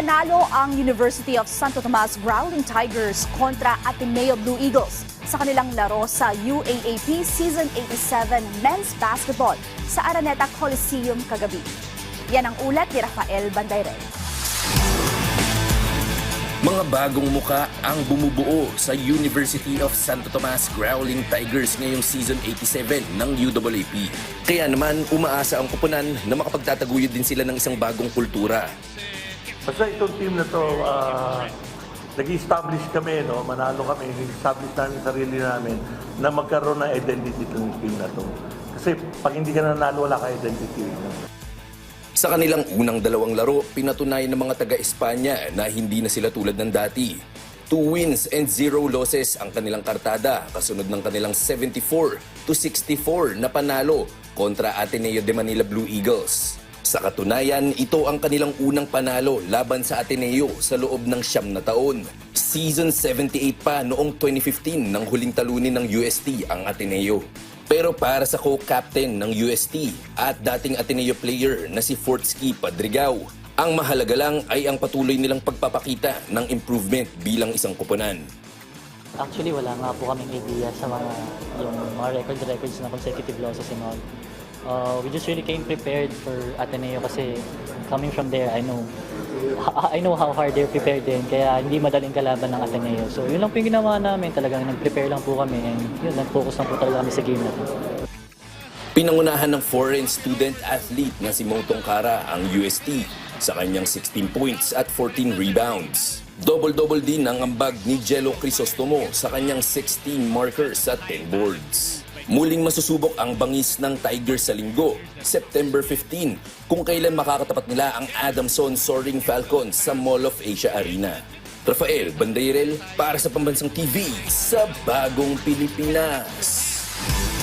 Panalo ang University of Santo Tomas Growling Tigers kontra Ateneo Blue Eagles sa kanilang laro sa UAAP Season 87 Men's Basketball sa Araneta Coliseum kagabi. Yan ang ulat ni Rafael Bandayrel. Mga bagong muka ang bumubuo sa University of Santo Tomas Growling Tigers ngayong season 87 ng UAAP. Kaya naman umaasa ang kupunan na makapagtataguyod din sila ng isang bagong kultura. Basta itong team na to, ah, nag-establish kami, no? manalo kami, nag-establish namin sarili namin na magkaroon ng identity itong team na to. Kasi pag hindi ka nanalo, wala ka identity. No? Sa kanilang unang dalawang laro, pinatunayan ng mga taga-Espanya na hindi na sila tulad ng dati. Two wins and zero losses ang kanilang kartada kasunod ng kanilang 74 to 64 na panalo kontra Ateneo de Manila Blue Eagles. Sa katunayan, ito ang kanilang unang panalo laban sa Ateneo sa loob ng siyam na taon. Season 78 pa noong 2015 nang huling talunin ng UST ang Ateneo. Pero para sa co-captain ng UST at dating Ateneo player na si Fortsky Padrigao, ang mahalaga lang ay ang patuloy nilang pagpapakita ng improvement bilang isang koponan. Actually, wala nga po kaming idea sa mga yung mga record records na consecutive losses and all. Uh, we just really came prepared for Ateneo kasi coming from there, I know I know how hard they're prepared din kaya hindi madaling kalaban ng Ateneo. So yun lang po yung ginawa namin, talagang nag-prepare lang po kami and yun, nag-focus lang po talaga kami sa game na to. Pinangunahan ng foreign student athlete na si Mong Tongkara ang UST sa kanyang 16 points at 14 rebounds. Double-double din ang ambag ni Jello Crisostomo sa kanyang 16 markers at 10 boards. Muling masusubok ang bangis ng Tigers sa linggo, September 15, kung kailan makakatapat nila ang Adamson Soaring Falcons sa Mall of Asia Arena. Rafael Bandayrel para sa Pambansang TV sa Bagong Pilipinas.